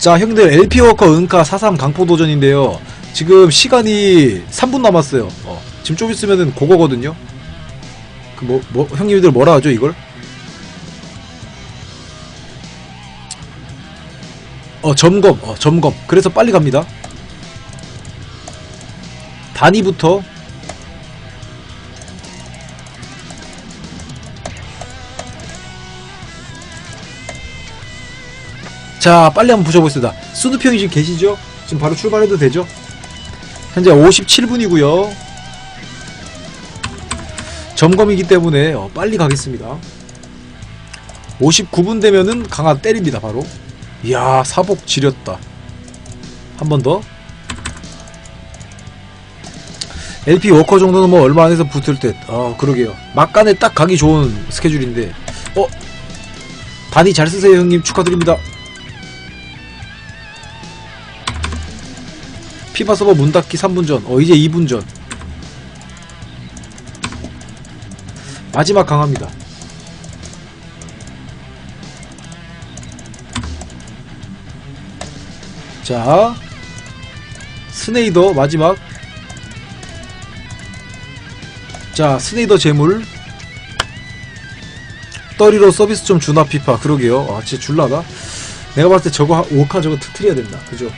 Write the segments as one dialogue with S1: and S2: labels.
S1: 자 형들 LP워커 은카 43 강포도전인데요. 지금 시간이 3분 남았어요. 어, 지금 좀 있으면은 그거거든요. 그 뭐, 뭐 형님들 뭐라 하죠 이걸? 어 점검 어 점검. 그래서 빨리 갑니다. 단위부터 자 빨리 한번 보셔보겠습니다. 수누피 형이 지금 계시죠? 지금 바로 출발해도 되죠? 현재 57분이고요. 점검이기 때문에 어, 빨리 가겠습니다. 59분 되면은 강화 때립니다 바로. 이야 사복 지렸다. 한 번 더. LP 워커 정도는 뭐 얼마 안에서 붙을 듯아 그러게요. 막간에 딱 가기 좋은 스케줄인데. 어? 단위 잘 쓰세요 형님. 축하드립니다 피파 서버 문 닫기 3분 전. 어, 이제 2분 전. 마지막 강화입니다. 자, 스네이더 마지막. 자, 스네이더 재물. 떠리로 서비스 좀 주나 피파. 그러게요. 아, 진짜 줄라나? 내가 봤을 때 저거 하- 오카 저거 터트려야 된다. 그죠?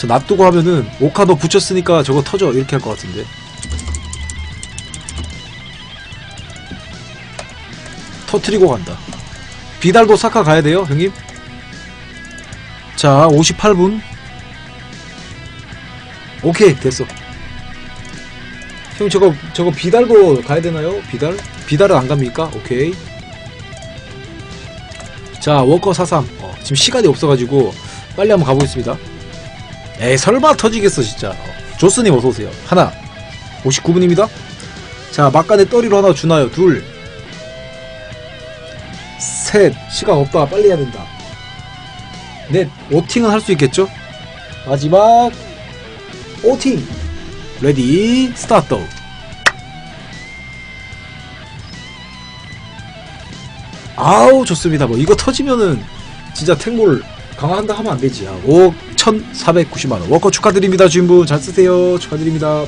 S1: 저 놔두고 하면은 오카 너 붙였으니까 저거 터져. 이렇게 할 것 같은데. 터트리고 간다. 비달도 사카 가야 돼요 형님? 자 58분. 오케이 됐어. 형 저거 저거 비달도 가야 되나요? 비달? 비달은 안 갑니까? 오케이. 자 워커 43 어, 지금 시간이 없어가지고 빨리 한번 가보겠습니다 에이 설마 터지겠어 진짜. 어, 조스님 어서오세요. 하나 59분입니다. 자 막간에 떠리로 하나 주나요? 둘셋. 시간 없다. 빨리 해야 된다. 넷 오팅은 할 수 있겠죠? 마지막 오팅. 레디 스타트. 아우 좋습니다. 뭐 이거 터지면은 진짜 택몰 강화한다 하면 안 되지. 아, 5,490만원. 워커 축하드립니다, 주인분. 잘 쓰세요. 축하드립니다.